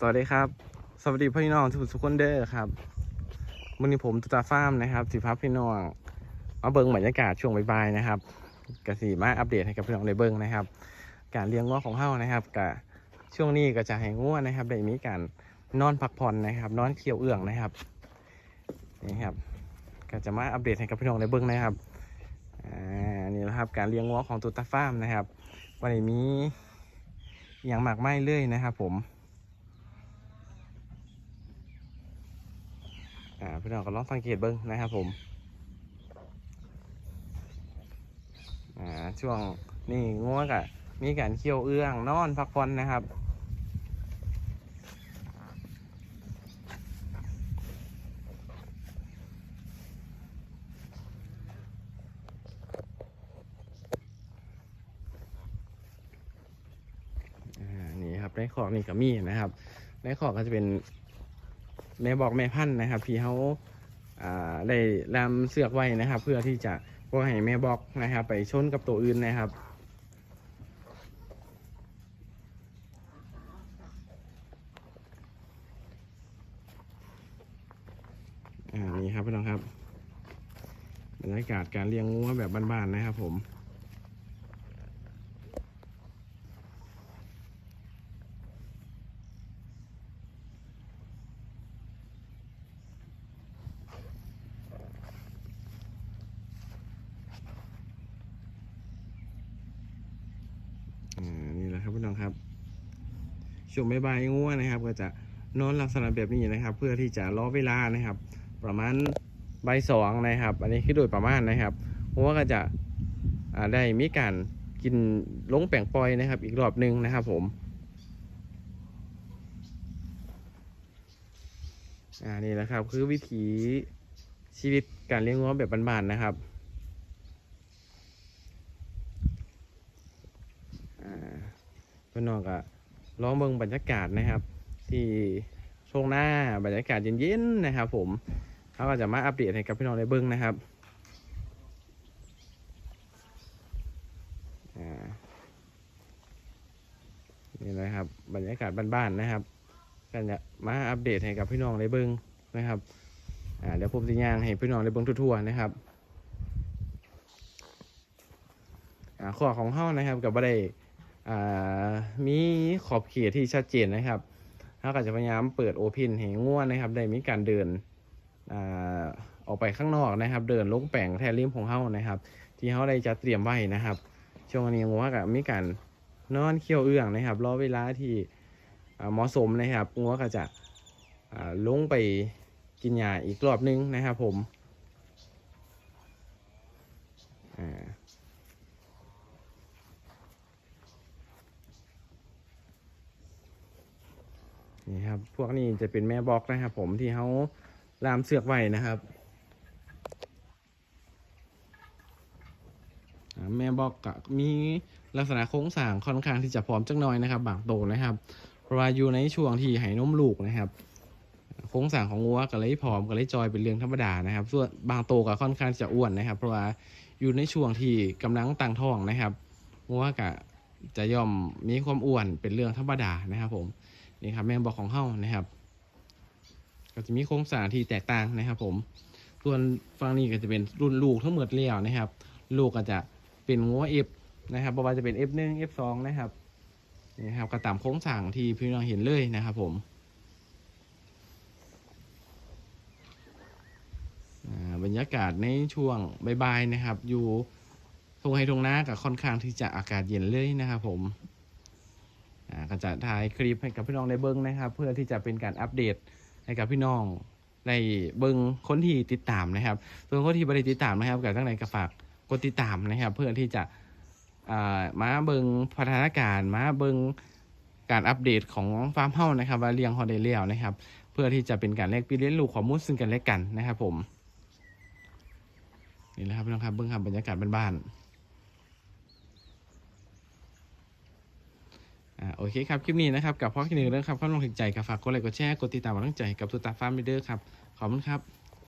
สวัสดีครับ สวัสดีพี่น้องทุกทุกคนเด้อครับวันนี้ผมตุตาฟาร์มนะครับสิพับพี่น้องมาเบิ้งบรรยากาศช่วงบ่ายๆนะครับกสีมาอัปเดตให้กับพี่น้องได้เบิ้งนะครับ การเลี้ยงง้อของเฮานะครับกับช่วงนี้ก็จะให้ง้อนะครับได้มีการนอนพักผ่อนนะครับ นอนเคี่ยวเอื้องนะครับนี่ครับก็จะมาอัปเดตให้กับพี่น้องได้เบิ้งนะครับอ่านี่แหละครับการเลี้ยงง้อของตุตาฟาร์มนะครับ วันนี้มีอหย่างมากไม่เลยนะครับ ผม อ่าพี่น้องก็ลองสังเกตเบิ้งนะครับผมอ่าช่วงนี่งัวกะมีการเคี่ยวเอื้องนอนพักผ่อนนะครับอ่านี่ครับในขอกนี่ก็มีนะครับในขอกก็จะเป็น แม่บอกแม่พันธุ์นะครับที่เขาได้ลำเสือกไว้นะครับ เพื่อที่จะพวกให้แม่บอกนะครับ ไปชนกับตัวอื่นนะครับอ่านี่ครับพี่น้องครับบรรยากาศการเลี้ยงงูแบบบ้านๆนะครับผมอ่านี่แหละ ครับพี่น้องครับช่วงบ่ายๆงูนะครับ ก็จะนอนลักษณะแบบนี้นะครับ เพื่อที่จะรอเวลานะครับ ประมาณบ่ายสองนะครับ อันนี้คือโดยประมาณนะครับเพราะว่าก็จะได้มีการกินลงแป่งปล่อยนะครับ อีกรอบหนึ่งนะครับ ผมอ่านี่แหละครับ คือวิถีชีวิตการเลี้ยงง้อแบบบ้านๆนะครับอ่า พี่น้องก็ลองเบิ่งบรรยากาศนะครับ ที่ช่วงหน้าบรรยากาศเย็นๆนะครับ ผมเขาก็จะมาอัปเดตให้กับพี่น้องได้เบิ่งนะครับนี่นะครับ บรรยากาศบ้านๆนะครับก็จะมาอัปเดตให้กับพี่น้องได้เบิ่งนะครับอ่าเดี๋ยวผมจะย่างให้พี่น้องได้เบิ่งทั่วๆนะครับอ่าข้อของเฮานะครับกับบ่ได้ มีขอบเขตที่ชัดเจนนะครับเขาก็จะพยายามเปิดโอเพนให้ง่วนนะครับ ได้มีการเดินอออกไปข้างนอกนะครับ เดินลงแปลงแทนริมของเขานะครับ ที่เขาได้จัดเตรียมไว้นะครับ ช่วงนี้งัวก็มีการนอนเคี่ยวเอื้องนะครับ รอเวลาที่เหมาะสมนะครับงัวก็จะลงไปกินยาอีกรอบนึงนะครับผมอ่า นี่ครับ พวกนี้จะเป็นแม่บล็อกนะครับผมที่เขาลามเสือกไว้นะครับแม่บล็อกกมีลักษณะโครงสร้างค่อนข้างที่จะพร้อมจักหน่อยนะครับ บางโตนะครับ เพราะว่าอยู่ในช่วงที่ให้นมลูกนะครับ โครงสร้างของงัวก็เลยผอมก็เลยจอยเป็นเรื่องธรรมดานะครับ ส่วนบางโตก็ค่อนข้างจะอ้วนนะครับ เพราะว่าอยู่ในช่วงที่กำลังตั้งท้องนะครับงัวก็จะย่อมมีความอ้วนเป็นเรื่องธรรมดานะครับ ผม นี่ครับแม่บอกของเฮ้านะครับ ก็จะมีโครงสร้างที่แตกต่างนะครับผม ส่วนฝั่งนี้ก็จะเป็นรุ่นลูกทั้งหมดเลี้ยวนะครับ ลูกก็จะเป็นงัวเอฟนะครับบ่ว่าจะเป็น F1 F2 นะครับนี่ครับก็ตามโครงสร้างที่พี่น้องเห็นเลยนะครับผมบรรยากาศในช่วงบ่ายๆนะครับ อยู่ทงไฮทงนากับค่อนข้างที่จะอากาศเย็นเลยนะครับผม ก็จะถ่ายคลิปให้กับพี่น้องได้เบิ้งนะครับ เพื่อที่จะเป็นการอัปเดตให้กับพี่น้องในเบิ้งคนที่ติดตามนะครับส่วนคนที่ไม่ได้ติดตามนะครับกับทั้งในก็ฝากกดติดตามนะครับ เพื่อที่จะมาเบิ้งพัฒนาการมาเบิ้งการอัปเดตของฟาร์มเฮ้านะครับว่าเลี้ยงฮอดได้เลียวนะครับ เพื่อที่จะเป็นการแลกเปลี่ยนเรียนรู้ข้อมูลซึ่งกันและกันนะครับผมนี่แหละครับพี่น้องครับเบิ้งครับบรรยากาศบ้านๆ อ่า โอเคครับ คลิปนี้นะครับ กับพ่อคิดหนึ่งเรื่องครับข้อลงถึงใจกับฝากกดไลค์กดแชร์กดติดตามกำลังใจกับตุตาฟาร์มเดอร์ครับ ขอบคุณครับ